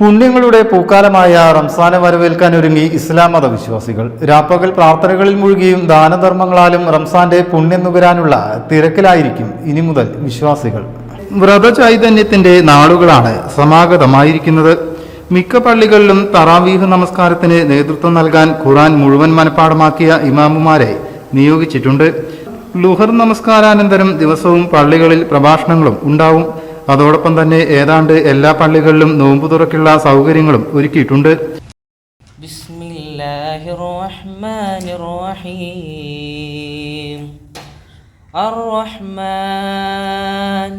പുണ്യങ്ങളുടെ പൂക്കാലമായ റംസാനെ വരവേൽക്കാൻ ഒരുങ്ങി ഇസ്ലാം മത വിശ്വാസികൾ രാപ്പകൽ പ്രാർത്ഥനകളിൽ മുഴുകിയും ദാനധർമ്മങ്ങളാലും റംസാന്റെ പുണ്യം നുകരാനുള്ള തിരക്കിലായിരിക്കും ഇനി മുതൽ വിശ്വാസികൾ. വ്രതചൈതന്യത്തിന്റെ നാളുകളാണ് സമാഗതമായിരിക്കുന്നത്. മിക്ക പള്ളികളിലും തറാവീഹ് നമസ്കാരത്തിന് നേതൃത്വം നൽകാൻ ഖുറാൻ മുഴുവൻ മനഃപ്പാടമാക്കിയ ഇമാമുമാരെ നിയോഗിച്ചിട്ടുണ്ട്. ലുഹർ നമസ്കാരാനന്തരം ദിവസവും പള്ളികളിൽ പ്രഭാഷണങ്ങളും ഉണ്ടാവും. അതോടൊപ്പം തന്നെ ഏതാണ്ട് എല്ലാ പള്ളികളിലും നോമ്പു തുറക്കുള്ള സൗകര്യങ്ങളും ഒരുക്കിയിട്ടുണ്ട് بسم الله الرحمن الرحيم الرحمن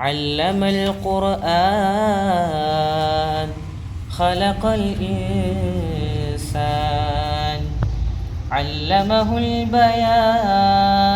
علم القرآن خلق الإنسان علمه البيان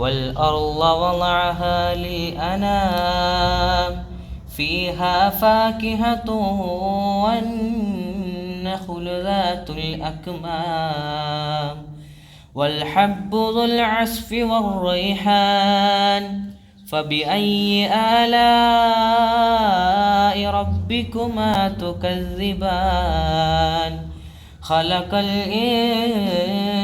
والأرض وضعها للأنام فيها فاكهة والنخل ذات الأكمام والحب ذو العصف والريحان. فبأي آلاء ربكما تكذبان؟ خلق الإنسان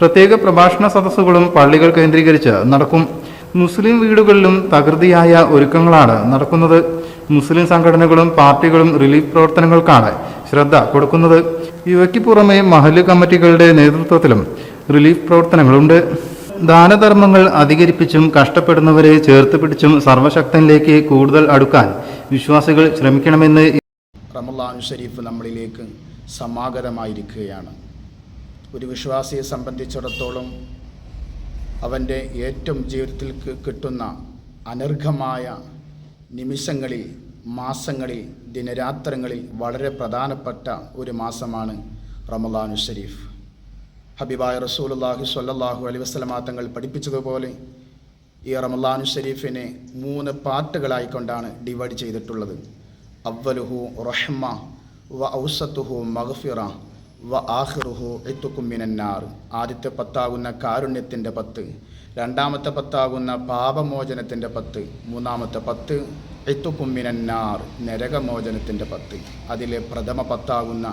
പ്രത്യേക പ്രഭാഷണ സദസ്സുകളും പള്ളികൾ കേന്ദ്രീകരിച്ച് നടക്കും. മുസ്ലിം വീടുകളിലും തകൃതിയായ ഒരുക്കങ്ങളാണ് നടക്കുന്നത്. മുസ്ലിം സംഘടനകളും പാർട്ടികളും റിലീഫ് പ്രവർത്തനങ്ങൾക്കാണ് ശ്രദ്ധ കൊടുക്കുന്നത്. ഇവയ്ക്ക് പുറമെ മഹൽ കമ്മിറ്റികളുടെ നേതൃത്വത്തിലും റിലീഫ് പ്രവർത്തനങ്ങളുണ്ട്. ദാനധർമ്മങ്ങൾ അധികരിപ്പിച്ചും കഷ്ടപ്പെടുന്നവരെ ചേർത്ത് പിടിച്ചും സർവശക്തനിലേക്ക് കൂടുതൽ അടുക്കാൻ വിശ്വാസികൾ ശ്രമിക്കണമെന്ന് റമലാൻ ഷരീഫ് നമ്മളിലേക്ക് സമാഗതമായിരിക്കുകയാണ്. ഒരു വിശ്വാസിയെ സംബന്ധിച്ചിടത്തോളം അവന്റെ ഏറ്റവും ജീവിതത്തിൽ കിട്ടുന്ന അനർഘമായ നിമിഷങ്ങളിൽ മാസങ്ങളിൽ ദിനരാത്രങ്ങളിൽ വളരെ പ്രധാനപ്പെട്ട ഒരു മാസമാണ് റമലാനു ഷരീഫ് ഹബീബായ റസൂലുള്ളാഹി സ്വല്ലല്ലാഹു അലൈഹി വസല്ലമ തങ്ങൾ പഠിപ്പിച്ചതുപോലെ ഈ റമലാനു ഷരീഫിനെ മൂന്ന് പാർട്ടുകളായിക്കൊണ്ടാണ് ഡിവൈഡ് ചെയ്തിട്ടുള്ളത്. അവലുഹു റഹ്മ വ ഔസത്തുഹു മഗ്ഫിറ വ ആഹിറുഹു ഇത്തുക്കുമ്മിനാർ ആദ്യത്തെ പത്താകുന്ന കാരുണ്യത്തിന്റെ പത്ത് രണ്ടാമത്തെ പത്താകുന്ന പാപമോചനത്തിന്റെ പത്ത് മൂന്നാമത്തെ പത്ത് എത്തുക്കുമ്മിനാർ നരകമോചനത്തിന്റെ പത്ത്. അതിലെ പ്രഥമ പത്താകുന്ന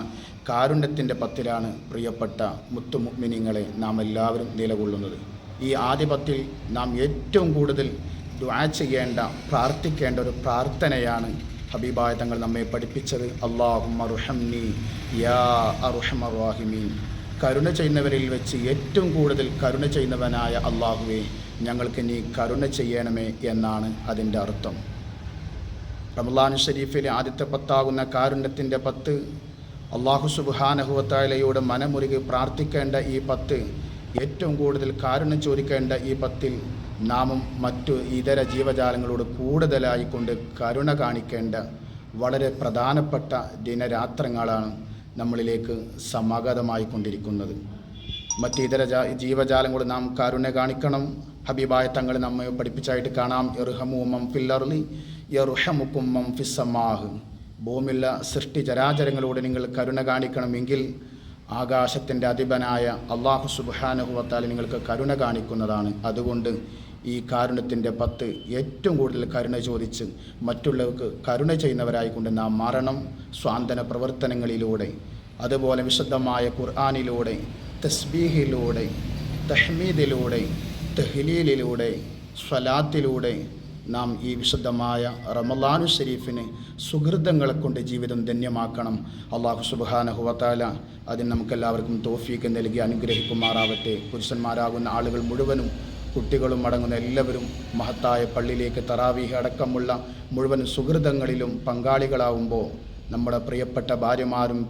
കാരുണ്യത്തിന്റെ പത്തിലാണ് പ്രിയപ്പെട്ട മുത്തുമുഗ്മിനിങ്ങളെ നാം എല്ലാവരും നിലകൊള്ളുന്നത്. ഈ ആദ്യ പത്തിൽ നാം ഏറ്റവും കൂടുതൽ ദ്വാ ചെയ്യേണ്ട പ്രാർത്ഥിക്കേണ്ട ഒരു പ്രാർത്ഥനയാണ് ഹബീബായ തങ്ങൾ നമ്മെ പഠിപ്പിച്ചത്. അള്ളാഹുമ്മ റുഹംനി. യാ കരുണ ചെയ്യുന്നവരിൽ വെച്ച് ഏറ്റവും കൂടുതൽ കരുണ ചെയ്യുന്നവനായ അള്ളാഹുവെ ഞങ്ങൾക്ക് നീ കരുണ ചെയ്യണമേ എന്നാണ് അതിന്റെ അർത്ഥം. റമലാൻ ഷരീഫിലെ ആദ്യത്തെ പത്താകുന്ന കാരുണ്യത്തിന്റെ പത്ത് അള്ളാഹു സുബാനഹുവത്തായാലയോട് മനമുരുകി പ്രാർത്ഥിക്കേണ്ട ഈ പത്ത് ഏറ്റവും കൂടുതൽ കാരുണ്യം ചോദിക്കേണ്ട ഈ പത്തിൽ നാമും മറ്റു ഇതര ജീവജാലങ്ങളോട് കൂടുതലായിക്കൊണ്ട് കരുണ കാണിക്കേണ്ട വളരെ പ്രധാനപ്പെട്ട ദിനരാത്രങ്ങളാണ് നമ്മളിലേക്ക് സമാഗതമായിക്കൊണ്ടിരിക്കുന്നത്. മറ്റ് ഇതര ജീവജാലങ്ങളോട് നാം കരുണ കാണിക്കണം. ഹബീബായ തങ്ങൾ നമ്മെ പഠിപ്പിച്ചായിട്ട് കാണാം. പില്ലർലി ഫില്ലർലി എറുഹമുക്കുമ്മം ഫിസമാഹ് ഭൂമിയുള്ള സൃഷ്ടി ചരാചരങ്ങളോട് നിങ്ങൾ കരുണ കാണിക്കണമെങ്കിൽ ആകാശത്തിന്റെ അധിപനായ അള്ളാഹു സുബാനുഹുവത്താൽ നിങ്ങൾക്ക് കരുണ കാണിക്കുന്നതാണ്. അതുകൊണ്ട് ഈ കാരുണ്യത്തിന്റെ പത്ത് ഏറ്റവും കൂടുതൽ കരുണ ചോദിച്ച് മറ്റുള്ളവർക്ക് കരുണ ചെയ്യുന്നവരായിക്കൊണ്ട് നാം മാറണം സ്വാന്തന പ്രവർത്തനങ്ങളിലൂടെ അതുപോലെ വിശുദ്ധമായ ഖുർആാനിലൂടെ തസ്ബീഹിലൂടെ തഹ്മീദിലൂടെ തെഹ്ലീലിലൂടെ സ്വലാത്തിലൂടെ നാം ഈ വിശുദ്ധമായ റമലാനു ഷരീഫിന് സുഹൃതങ്ങളെ കൊണ്ട് ജീവിതം ധന്യമാക്കണം. അള്ളാഹു സുബാനഹുവത്താല അതിന് നമുക്കെല്ലാവർക്കും തോഫീക്ക് നൽകി അനുഗ്രഹിക്കുമാറാവട്ടെ. പുരുഷന്മാരാകുന്ന ആളുകൾ മുഴുവനും കുട്ടികളും അടങ്ങുന്ന എല്ലാവരും മഹത്തായ പള്ളിയിലേക്ക് തറാവീഹ് അടക്കമുള്ള മുഴുവൻ സുഹൃതങ്ങളിലും പങ്കാളികളാവുമ്പോൾ നമ്മുടെ പ്രിയപ്പെട്ട ഭാര്യമാരും